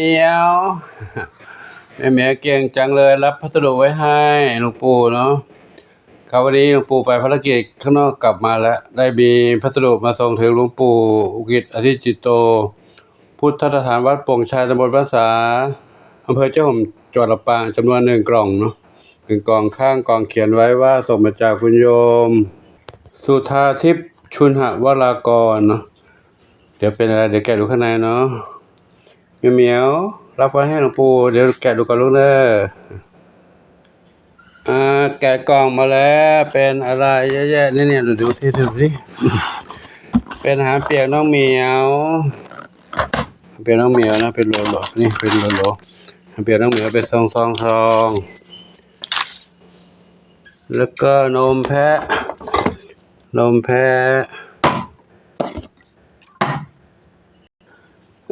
เดียวแม่แม่เก่งจังเลยรับพัสดุไว้ให้หลวงปู่เนาะครับวันนี้หลวงปู่ไปภารกิจข้างนอกกลับมาแล้ว ได้มีพัสดุมาส่งถึงหลวงปู่อุกิจอธิจิตโต พุทธสถานวัดโป่งชายตำบลพระษาอำเภอเจ้าห่มจังหวัดลำปางจำนวนหนึ่งกล่องเนาะหนึ่งกล่องข้างกล่องเขียนไว้ว่าส่งมาจากคุณโยม สุธาทิพย์ชุนหวรากรเนาะเดี๋ยวเป็นอะไรเดี๋ยวแกะดูข้างในเนาะ เหมียวเหมียวรับไว้ให้หลวงปู่เดี๋ยวแกะดูกันลูกเด้ออ่าแกะกล่องมาแล้วเป็นอะไรเยอะแยะนี่เนี่ยดูดูสิดูสิเป็นอาหารเปียกน้องเหมียวเป็นน้องเหมียวนะเป็นโลโลนี่เป็นโลโลเปียกน้องเหมียวเป็นซองซองซองแล้วก็นมแพะนมแพะ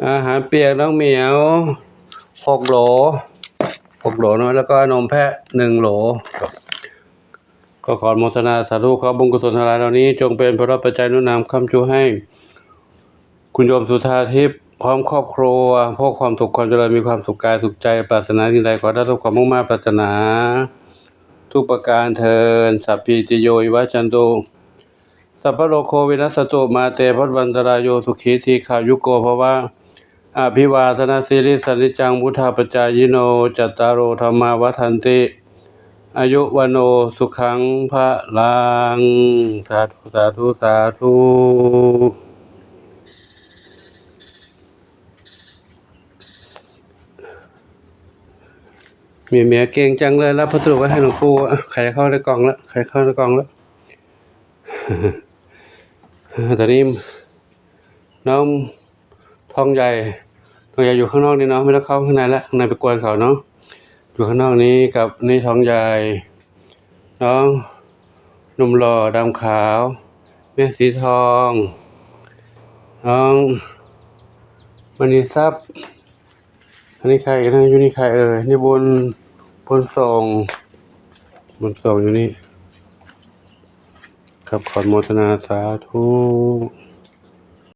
อาหาร เปียกน้องเหมียวหกโหลหกโหลนอะแล้วก็นมแพะหนึ่งโหลก็ขอโมทนาสาธุขอบุญกุศลทลายเหล่านี้ จงเป็นพระปัจจัยนุนนำคำชูให้ คุณโยมสุธาทิพย์พร้อมครอบครัวพวกความสุขความเจริญมีความสุขกายสุขใจปรารถนาสิ่งใดขอได้ทุกความมุ่งมั่ปรารถนา ทุกประการเทินสัพพิติโยวิวัจันตุสัพพโลกโควินัสตุมาเตพจวันตรายโยสุขีทีขายุโกภวะ อภิวาทนาสิริสันนิจังพุทธาปจายโน จัตตารโอธรรมาวัฏันติ อายุวโนสุขังพระลัง สาธุสาธุสาธุเมียเมียเก่งจังเลยรับพัสดุไว้ให้หลวงปู่ใครเข้าในกล่องแล้วใครเข้าในกล่องแล้ว ตอนนี้น้องทองใหญ่ ทองใหญ่อยู่ข้างนอกนี่เนาะไม่ต้องเข้าข้างในแล้วข้างในไปกวนเขาเนาะอยู่ข้างนอกนี้กับนี่ทองใหญ่น้องหนุ่มหล่อดำขาวแม่สีทองน้องมณีทรัพย์อันนี้ใครนะอยู่นี่ใครเอ่ยนี่บุญบุญส่งบุญส่งอยู่นี่ครับขอนุโมทนาสาธุ